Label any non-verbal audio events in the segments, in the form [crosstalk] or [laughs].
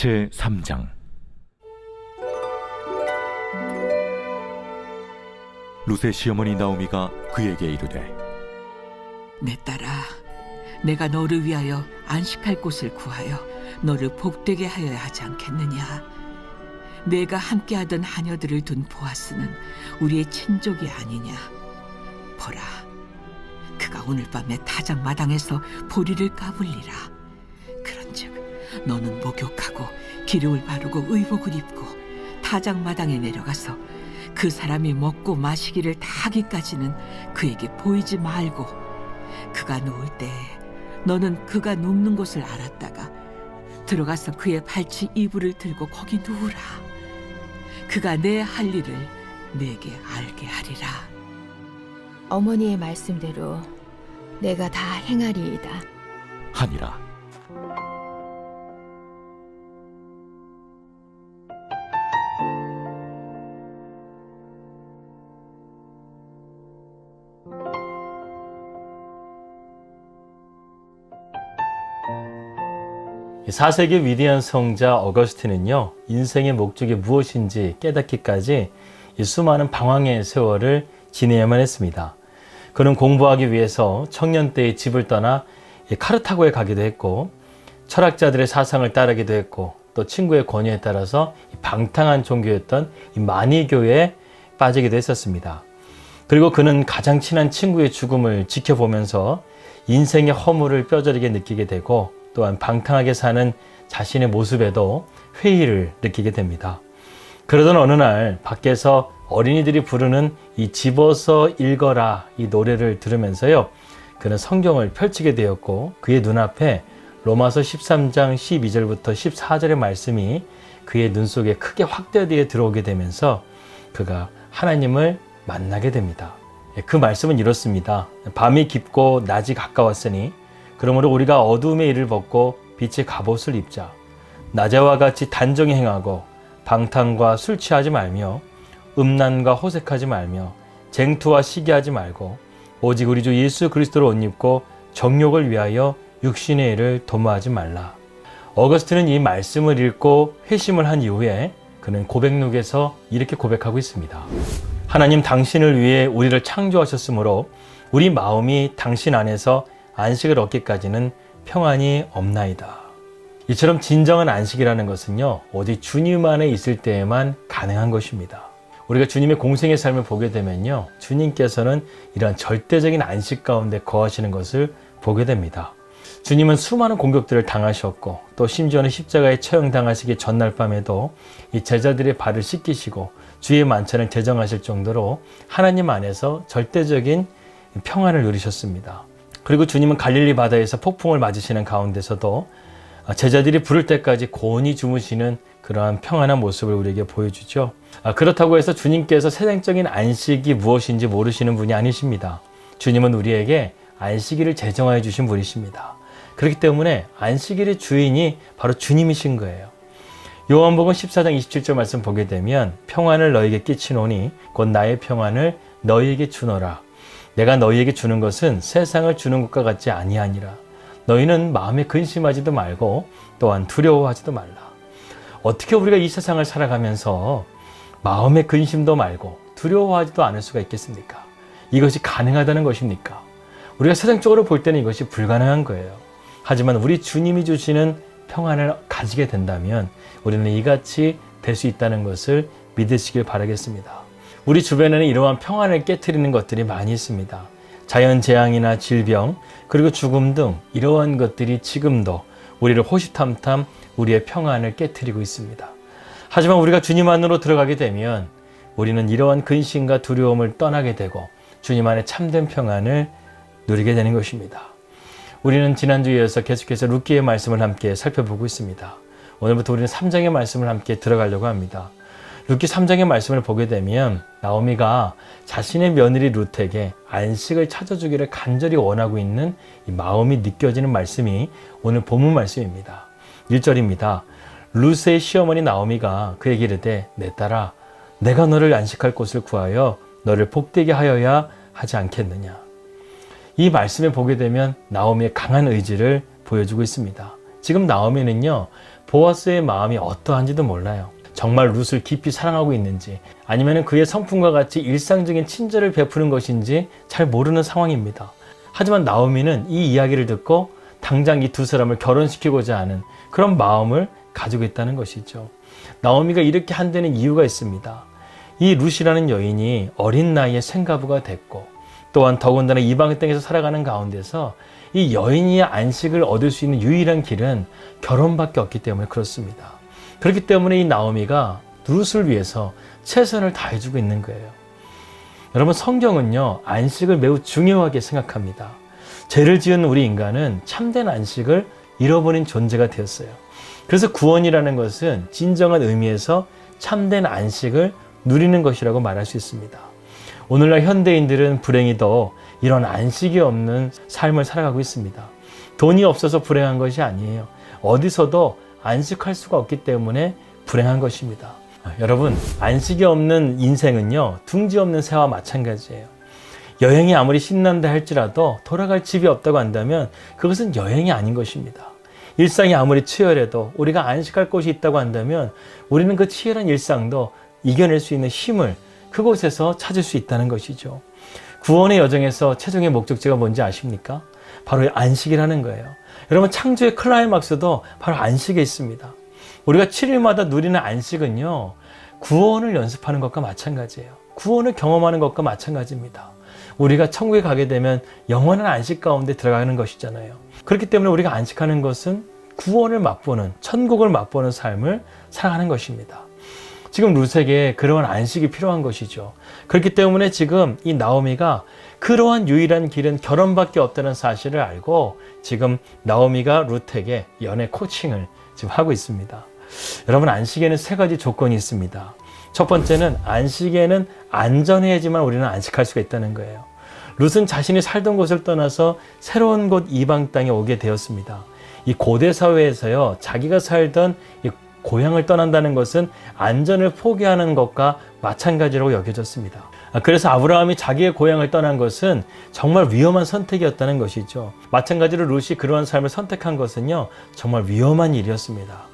제 3장 룻의 시어머니 나오미가 그에게 이르되 내 딸아, 내가 너를 위하여 안식할 곳을 구하여 너를 복되게 하여야 하지 않겠느냐? 내가 함께하던 하녀들을 둔 보아스는 우리의 친족이 아니냐? 보라, 그가 오늘 밤에 타작 마당에서 보리를 까불리라. 너는 목욕하고 기름을 바르고 의복을 입고 타작 마당에 내려가서 그 사람이 먹고 마시기를 다 하기까지는 그에게 보이지 말고 그가 누울 때 너는 그가 눕는 곳을 알았다가 들어가서 그의 발치 이불을 들고 거기 누우라. 그가 내 할 일을 내게 알게 하리라. 어머니의 말씀대로 내가 다 행하리이다. 하니라 4세기 위대한 성자 어거스틴은요, 인생의 목적이 무엇인지 깨닫기까지 이 수많은 방황의 세월을 지내야만 했습니다. 그는 공부하기 위해서 청년 때의 집을 떠나 이 카르타고에 가기도 했고, 철학자들의 사상을 따르기도 했고, 또 친구의 권유에 따라서 이 방탕한 종교였던 이 마니교에 빠지기도 했었습니다. 그리고 그는 가장 친한 친구의 죽음을 지켜보면서 인생의 허물을 뼈저리게 느끼게 되고 또한 방탕하게 사는 자신의 모습에도 회의를 느끼게 됩니다. 그러던 어느 날 밖에서 어린이들이 부르는 이 집어서 읽어라 이 노래를 들으면서요. 그는 성경을 펼치게 되었고 그의 눈앞에 로마서 13장 12절부터 14절의 말씀이 그의 눈 속에 크게 확대되어 들어오게 되면서 그가 하나님을 만나게 됩니다. 예, 그 말씀은 이렇습니다. 밤이 깊고 낮이 가까웠으니 그러므로 우리가 어두움의 일을 벗고 빛의 갑옷을 입자. 낮에와 같이 단정히 행하고 방탕과 술 취하지 말며 음란과 호색하지 말며 쟁투와 시기하지 말고 오직 우리 주 예수 그리스도를 옷 입고 정욕을 위하여 육신의 일을 도모하지 말라. 어거스트는 이 말씀을 읽고 회심을 한 이후에 그는 고백록에서 이렇게 고백하고 있습니다. 하나님 당신을 위해 우리를 창조하셨으므로 우리 마음이 당신 안에서 안식을 얻기까지는 평안이 없나이다. 이처럼 진정한 안식이라는 것은요, 어디 주님 안에 있을 때에만 가능한 것입니다. 우리가 주님의 공생의 삶을 보게 되면요, 주님께서는 이러한 절대적인 안식 가운데 거하시는 것을 보게 됩니다. 주님은 수많은 공격들을 당하셨고, 또 심지어는 십자가에 처형당하시기 전날 밤에도 이 제자들의 발을 씻기시고, 주의 만찬을 제정하실 정도로 하나님 안에서 절대적인 평안을 누리셨습니다. 그리고 주님은 갈릴리 바다에서 폭풍을 맞으시는 가운데서도 제자들이 부를 때까지 고온히 주무시는 그러한 평안한 모습을 우리에게 보여주죠. 아, 그렇다고 해서 주님께서 세상적인 안식이 무엇인지 모르시는 분이 아니십니다. 주님은 우리에게 안식일을 제정하여 주신 분이십니다. 그렇기 때문에 안식일의 주인이 바로 주님이신 거예요. 요한복음 14장 27절 말씀 보게 되면 평안을 너에게 끼치노니 곧 나의 평안을 너희에게 주노라. 내가 너희에게 주는 것은 세상을 주는 것과 같지 아니하니라. 너희는 마음에 근심하지도 말고 또한 두려워하지도 말라. 어떻게 우리가 이 세상을 살아가면서 마음에 근심도 말고 두려워하지도 않을 수가 있겠습니까? 이것이 가능하다는 것입니까? 우리가 세상적으로 볼 때는 이것이 불가능한 거예요. 하지만 우리 주님이 주시는 평안을 가지게 된다면 우리는 이같이 될 수 있다는 것을 믿으시길 바라겠습니다. 우리 주변에는 이러한 평안을 깨뜨리는 것들이 많이 있습니다. 자연 재앙이나 질병, 그리고 죽음 등 이러한 것들이 지금도 우리를 호시탐탐 우리의 평안을 깨뜨리고 있습니다. 하지만 우리가 주님 안으로 들어가게 되면 우리는 이러한 근심과 두려움을 떠나게 되고 주님 안에 참된 평안을 누리게 되는 것입니다. 우리는 지난주에 이어서 계속해서 룻기의 말씀을 함께 살펴보고 있습니다. 오늘부터 우리는 3장의 말씀을 함께 들어가려고 합니다. 룻기 3장의 말씀을 보게 되면 나오미가 자신의 며느리 룻에게 안식을 찾아주기를 간절히 원하고 있는 이 마음이 느껴지는 말씀이 오늘 본문 말씀입니다. 1절입니다. 룻의 시어머니 나오미가 그에게 이르되 내 딸아 내가 너를 안식할 곳을 구하여 너를 복되게 하여야 하지 않겠느냐. 이 말씀에 보게 되면 나오미의 강한 의지를 보여주고 있습니다. 지금 나오미는요 보아스의 마음이 어떠한지도 몰라요. 정말 룻을 깊이 사랑하고 있는지 아니면 그의 성품과 같이 일상적인 친절을 베푸는 것인지 잘 모르는 상황입니다. 하지만 나오미는 이 이야기를 듣고 당장 이 두 사람을 결혼시키고자 하는 그런 마음을 가지고 있다는 것이죠. 나오미가 이렇게 한 데는 이유가 있습니다. 이 룻이라는 여인이 어린 나이에 생가부가 됐고 또한 더군다나 이방 땅에서 살아가는 가운데서 이 여인이 안식을 얻을 수 있는 유일한 길은 결혼밖에 없기 때문에 그렇습니다. 그렇기 때문에 이 나오미가 룻을 위해서 최선을 다해주고 있는 거예요. 여러분 성경은요 안식을 매우 중요하게 생각합니다. 죄를 지은 우리 인간은 참된 안식을 잃어버린 존재가 되었어요. 그래서 구원이라는 것은 진정한 의미에서 참된 안식을 누리는 것이라고 말할 수 있습니다. 오늘날 현대인들은 불행히도 이런 안식이 없는 삶을 살아가고 있습니다. 돈이 없어서 불행한 것이 아니에요. 어디서도 안식할 수가 없기 때문에 불행한 것입니다. 아, 여러분, 안식이 없는 인생은요, 둥지 없는 새와 마찬가지예요. 여행이 아무리 신난다 할지라도 돌아갈 집이 없다고 한다면 그것은 여행이 아닌 것입니다. 일상이 아무리 치열해도 우리가 안식할 곳이 있다고 한다면 우리는 그 치열한 일상도 이겨낼 수 있는 힘을 그곳에서 찾을 수 있다는 것이죠. 구원의 여정에서 최종의 목적지가 뭔지 아십니까? 바로 안식이라는 거예요. 여러분 창조의 클라이막스도 바로 안식에 있습니다. 우리가 7일마다 누리는 안식은요. 구원을 연습하는 것과 마찬가지예요. 구원을 경험하는 것과 마찬가지입니다. 우리가 천국에 가게 되면 영원한 안식 가운데 들어가는 것이잖아요. 그렇기 때문에 우리가 안식하는 것은 구원을 맛보는 천국을 맛보는 삶을 살아가는 것입니다. 지금 룻에게 그러한 안식이 필요한 것이죠. 그렇기 때문에 지금 이 나오미가 그러한 유일한 길은 결혼밖에 없다는 사실을 알고 지금 나오미가 룻에게 연애 코칭을 지금 하고 있습니다. 여러분 안식에는 세 가지 조건이 있습니다. 첫 번째는 안식에는 안전해야지만 우리는 안식할 수가 있다는 거예요. 룻은 자신이 살던 곳을 떠나서 새로운 곳 이방 땅에 오게 되었습니다. 이 고대 사회에서요, 자기가 살던 이 고향을 떠난다는 것은 안전을 포기하는 것과 마찬가지라고 여겨졌습니다. 아, 그래서 아브라함이 자기의 고향을 떠난 것은 정말 위험한 선택이었다는 것이죠. 마찬가지로 룻이 그러한 삶을 선택한 것은요, 정말 위험한 일이었습니다.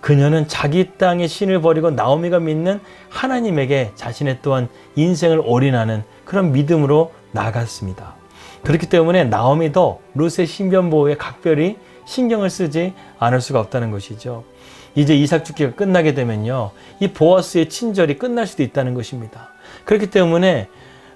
그녀는 자기 땅의 신을 버리고 나오미가 믿는 하나님에게 자신의 또한 인생을 올인하는 그런 믿음으로 나아갔습니다. 그렇기 때문에 나오미도 룻의 신변 보호에 각별히 신경을 쓰지 않을 수가 없다는 것이죠. 이제 이삭 죽기가 끝나게 되면요. 이 보아스의 친절이 끝날 수도 있다는 것입니다. 그렇기 때문에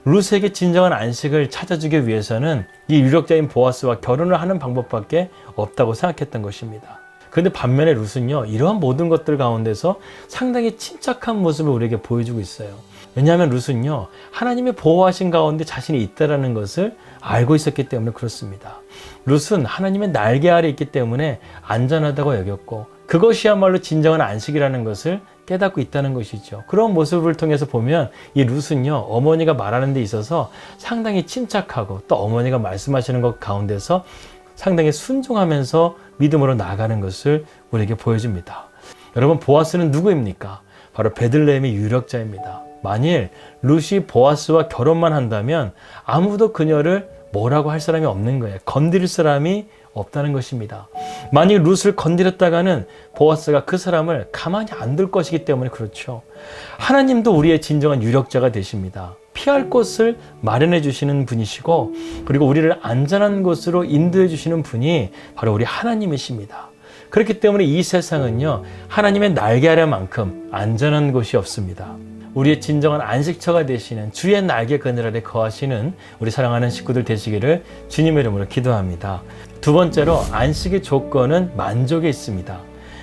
룻에게 진정한 안식을 찾아주기 위해서는 이 유력자인 보아스와 결혼을 하는 방법밖에 없다고 생각했던 것입니다. 그런데 반면에 룻은요, 이러한 모든 것들 가운데서 상당히 침착한 모습을 우리에게 보여주고 있어요. 왜냐하면 룻은요, 하나님의 보호하신 가운데 자신이 있다라는 것을 알고 있었기 때문에 그렇습니다. 룻은 하나님의 날개 아래 있기 때문에 안전하다고 여겼고, 그것이야말로 진정한 안식이라는 것을 깨닫고 있다는 것이죠. 그런 모습을 통해서 보면 이 룻은요, 어머니가 말하는 데 있어서 상당히 침착하고 또 어머니가 말씀하시는 것 가운데서 상당히 순종하면서 믿음으로 나아가는 것을 우리에게 보여줍니다. 여러분, 보아스는 누구입니까? 바로 베들레헴의 유력자입니다. 만일 룻이 보아스와 결혼만 한다면 아무도 그녀를 뭐라고 할 사람이 없는 거예요. 건드릴 사람이 없다는 것입니다. 만일 룻을 건드렸다가는 보아스가 그 사람을 가만히 안 둘 것이기 때문에 그렇죠. 하나님도 우리의 진정한 유력자가 되십니다. 피할 곳을 마련해 주시는 분이시고 그리고 우리를 안전한 곳으로 인도해 주시는 분이 바로 우리 하나님이십니다. 그렇기 때문에 이 세상은요 하나님의 날개 아래만큼 안전한 곳이 없습니다. 우리의 진정한 안식처가 되시는 주의 날개 그늘 아래 거하시는 우리 사랑하는 식구들 되시기를 주님의 이름으로 기도합니다. 두 번째로 안식의 조건은 만족에 있습니다.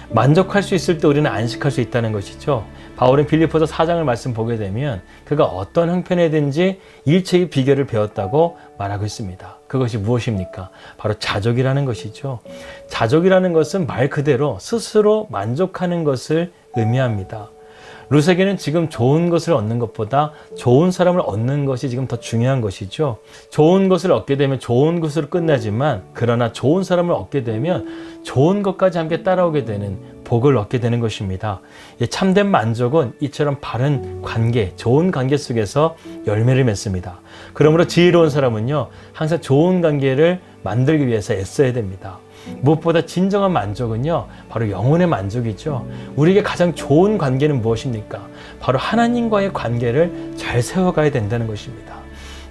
만족할 수 있을 때 우리는 안식할 수 있다는 것이죠. 바울은 빌리포서 4장을 말씀 보게 되면 그가 어떤 형편에든지 일체의 비결을 배웠다고 말하고 있습니다. 그것이 무엇입니까? 바로 자족이라는 것이죠. 자족이라는 것은 말 그대로 스스로 만족하는 것을 의미합니다. 룻에게는 지금 좋은 것을 얻는 것보다 좋은 사람을 얻는 것이 지금 더 중요한 것이죠. 좋은 것을 얻게 되면 좋은 것으로 끝나지만 그러나 좋은 사람을 얻게 되면 좋은 것까지 함께 따라오게 되는 복을 얻게 되는 것입니다. 참된 만족은 이처럼 바른 관계, 좋은 관계 속에서 열매를 맺습니다. 그러므로 지혜로운 사람은요, 항상 좋은 관계를 만들기 위해서 애써야 됩니다. 무엇보다 진정한 만족은요, 바로 영혼의 만족이죠. 우리에게 가장 좋은 관계는 무엇입니까? 바로 하나님과의 관계를 잘 세워가야 된다는 것입니다.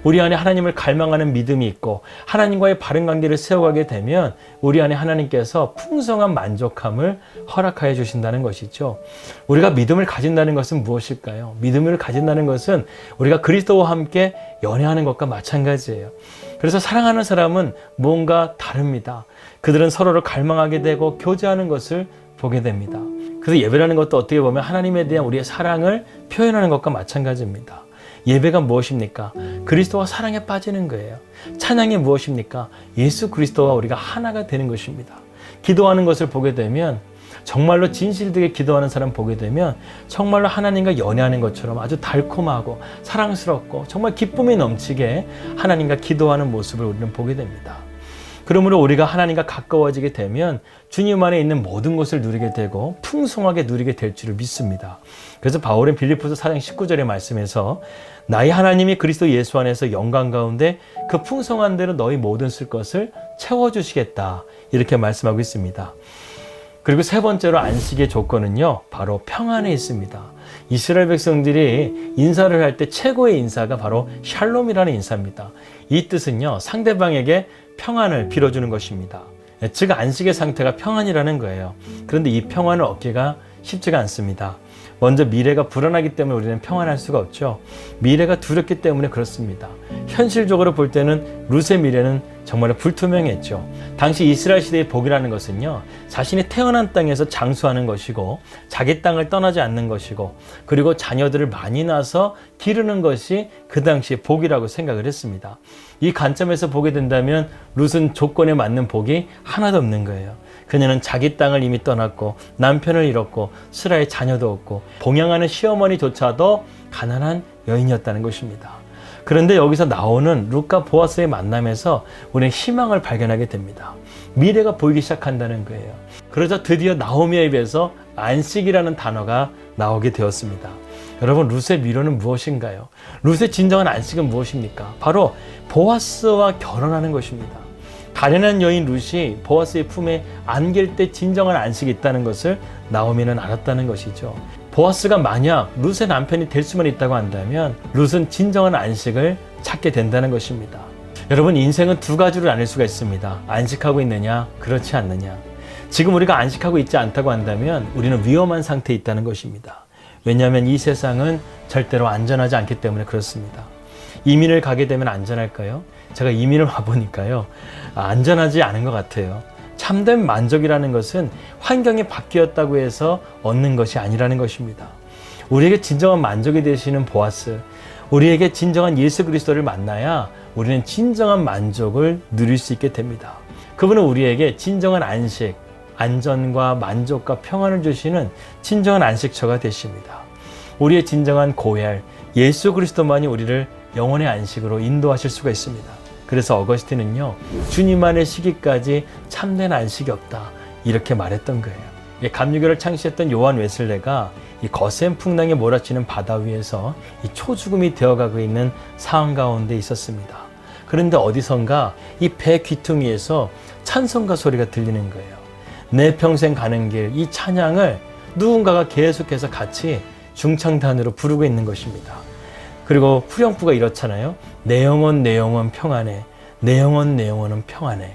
우리 안에 하나님을 갈망하는 믿음이 있고 하나님과의 바른 관계를 세워가게 되면 우리 안에 하나님께서 풍성한 만족함을 허락하여 주신다는 것이죠. 우리가 믿음을 가진다는 것은 무엇일까요? 믿음을 가진다는 것은 우리가 그리스도와 함께 연애하는 것과 마찬가지예요. 그래서 사랑하는 사람은 뭔가 다릅니다. 그들은 서로를 갈망하게 되고 교제하는 것을 보게 됩니다. 그래서 예배라는 것도 어떻게 보면 하나님에 대한 우리의 사랑을 표현하는 것과 마찬가지입니다. 예배가 무엇입니까? 그리스도와 사랑에 빠지는 거예요. 찬양이 무엇입니까? 예수 그리스도와 우리가 하나가 되는 것입니다. 기도하는 것을 보게 되면 정말로 진실되게 기도하는 사람 보게 되면 정말로 하나님과 연애하는 것처럼 아주 달콤하고 사랑스럽고 정말 기쁨이 넘치게 하나님과 기도하는 모습을 우리는 보게 됩니다. 그러므로 우리가 하나님과 가까워지게 되면 주님 안에 있는 모든 것을 누리게 되고 풍성하게 누리게 될 줄을 믿습니다. 그래서 바울은 빌리포스 4장 19절의 말씀에서 나의 하나님이 그리스도 예수 안에서 영광 가운데 그 풍성한 대로 너희 모든 쓸 것을 채워주시겠다. 이렇게 말씀하고 있습니다. 그리고 세 번째로 안식의 조건은요, 바로 평안에 있습니다. 이스라엘 백성들이 인사를 할 때 최고의 인사가 바로 샬롬이라는 인사입니다. 이 뜻은요, 상대방에게 평안을 빌어주는 것입니다. 즉, 안식의 상태가 평안이라는 거예요. 그런데 이 평안을 얻기가 쉽지가 않습니다. 먼저 미래가 불안하기 때문에 우리는 평안할 수가 없죠. 미래가 두렵기 때문에 그렇습니다. 현실적으로 볼 때는 룻의 미래는 정말 불투명했죠. 당시 이스라엘 시대의 복이라는 것은요, 자신이 태어난 땅에서 장수하는 것이고, 자기 땅을 떠나지 않는 것이고, 그리고 자녀들을 많이 낳아서 기르는 것이 그 당시의 복이라고 생각을 했습니다. 이 관점에서 보게 된다면 룻은 조건에 맞는 복이 하나도 없는 거예요. 그녀는 자기 땅을 이미 떠났고 남편을 잃었고 스라의 자녀도 없고 봉양하는 시어머니조차도 가난한 여인이었다는 것입니다. 그런데 여기서 나오는 룻과 보아스의 만남에서 우리는 희망을 발견하게 됩니다. 미래가 보이기 시작한다는 거예요. 그러자 드디어 나오미의 입에서 안식이라는 단어가 나오게 되었습니다. 여러분 룻의 미로는 무엇인가요? 룻의 진정한 안식은 무엇입니까? 바로 보아스와 결혼하는 것입니다. 가련한 여인 룻이 보아스의 품에 안길 때 진정한 안식이 있다는 것을 나오미는 알았다는 것이죠. 보아스가 만약 룻의 남편이 될 수만 있다고 한다면 룻은 진정한 안식을 찾게 된다는 것입니다. 여러분 인생은 두 가지로 나눌 수가 있습니다. 안식하고 있느냐, 그렇지 않느냐. 지금 우리가 안식하고 있지 않다고 한다면 우리는 위험한 상태에 있다는 것입니다. 왜냐하면 이 세상은 절대로 안전하지 않기 때문에 그렇습니다. 이민을 가게 되면 안전할까요? 제가 이민을 [laughs] 와보니까요. 안전하지 않은 것 같아요. 참된 만족이라는 것은 환경이 바뀌었다고 해서 얻는 것이 아니라는 것입니다. 우리에게 진정한 만족이 되시는 보아스, 우리에게 진정한 예수 그리스도를 만나야 우리는 진정한 만족을 누릴 수 있게 됩니다. 그분은 우리에게 진정한 안식, 안전과 만족과 평안을 주시는 진정한 안식처가 되십니다. 우리의 진정한 고열, 예수 그리스도만이 우리를 영혼의 안식으로 인도하실 수가 있습니다. 그래서 어거스틴은요, 주님만의 시기까지 참된 안식이 없다. 이렇게 말했던 거예요. 이 감리교를 창시했던 요한 웨슬레가 이 거센 풍랑에 몰아치는 바다 위에서 이 초죽음이 되어가고 있는 상황 가운데 있었습니다. 그런데 어디선가 이 배 귀퉁이에서 찬송가 소리가 들리는 거예요. 내 평생 가는 길, 이 찬양을 누군가가 계속해서 같이 중창단으로 부르고 있는 것입니다. 그리고 후렴구가 이렇잖아요. 내 영혼 내 영혼 평안해. 내 영혼 내 영혼은 평안해.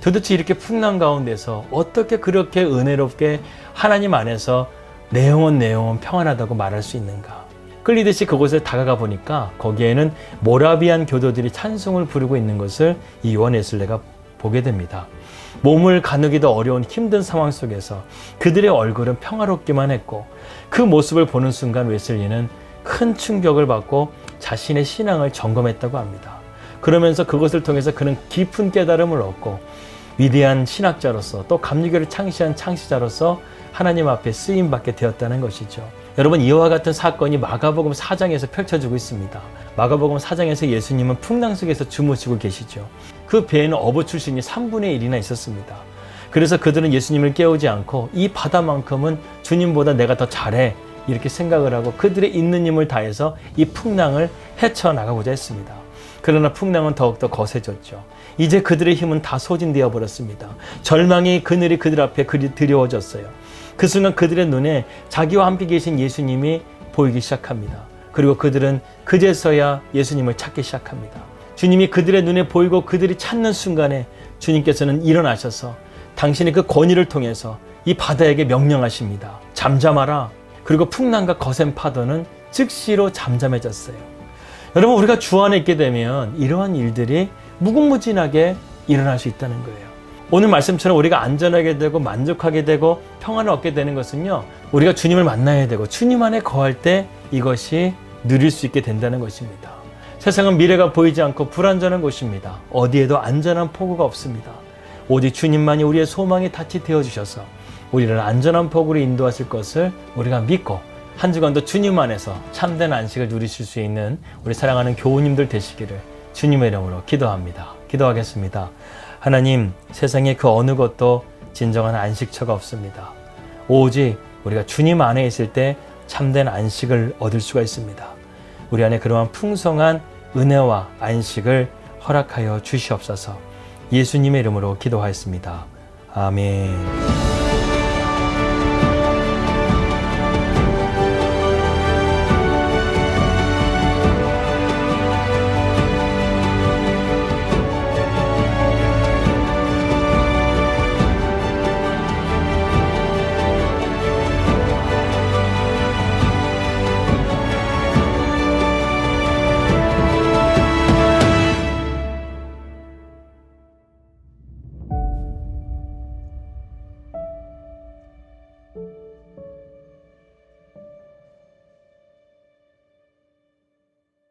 도대체 이렇게 풍랑 가운데서 어떻게 그렇게 은혜롭게 하나님 안에서 내 영혼 내 영혼 평안하다고 말할 수 있는가? 끌리듯이 그곳에 다가가 보니까 거기에는 모라비안 교도들이 찬송을 부르고 있는 것을 이 요한 에슬레가 보게 됩니다. 몸을 가누기도 어려운 힘든 상황 속에서 그들의 얼굴은 평화롭기만 했고 그 모습을 보는 순간 웨슬리는 큰 충격을 받고 자신의 신앙을 점검했다고 합니다. 그러면서 그것을 통해서 그는 깊은 깨달음을 얻고 위대한 신학자로서 또 감리교를 창시한 창시자로서 하나님 앞에 쓰임 받게 되었다는 것이죠. 여러분 이와 같은 사건이 마가복음 4장에서 펼쳐지고 있습니다. 마가복음 4장에서 예수님은 풍랑 속에서 주무시고 계시죠. 그 배에는 어부 출신이 3분의 1이나 있었습니다. 그래서 그들은 예수님을 깨우지 않고 이 바다만큼은 주님보다 내가 더 잘해 이렇게 생각을 하고 그들의 있는 힘을 다해서 이 풍랑을 헤쳐나가고자 했습니다. 그러나 풍랑은 더욱더 거세졌죠. 이제 그들의 힘은 다 소진되어 버렸습니다. 절망의 그늘이 그들 앞에 그리 드리워졌어요. 그 순간 그들의 눈에 자기와 함께 계신 예수님이 보이기 시작합니다. 그리고 그들은 그제서야 예수님을 찾기 시작합니다. 주님이 그들의 눈에 보이고 그들이 찾는 순간에 주님께서는 일어나셔서 당신의 그 권위를 통해서 이 바다에게 명령하십니다. 잠잠하라. 그리고 풍랑과 거센 파도는 즉시로 잠잠해졌어요. 여러분, 우리가 주 안에 있게 되면 이러한 일들이 무궁무진하게 일어날 수 있다는 거예요. 오늘 말씀처럼 우리가 안전하게 되고 만족하게 되고 평안을 얻게 되는 것은요, 우리가 주님을 만나야 되고 주님 안에 거할 때 이것이 누릴 수 있게 된다는 것입니다. 세상은 미래가 보이지 않고 불안전한 곳입니다. 어디에도 안전한 포구가 없습니다. 오직 주님만이 우리의 소망이 닻이 되어 주셔서 우리를 안전한 포구로 인도하실 것을 우리가 믿고 한 주간도 주님 안에서 참된 안식을 누리실 수 있는 우리 사랑하는 교우님들 되시기를 주님의 이름으로 기도합니다. 기도하겠습니다. 하나님, 세상에 그 어느 것도 진정한 안식처가 없습니다. 오직 우리가 주님 안에 있을 때 참된 안식을 얻을 수가 있습니다. 우리 안에 그러한 풍성한 은혜와 안식을 허락하여 주시옵소서. 예수님의 이름으로 기도하였습니다. 아멘.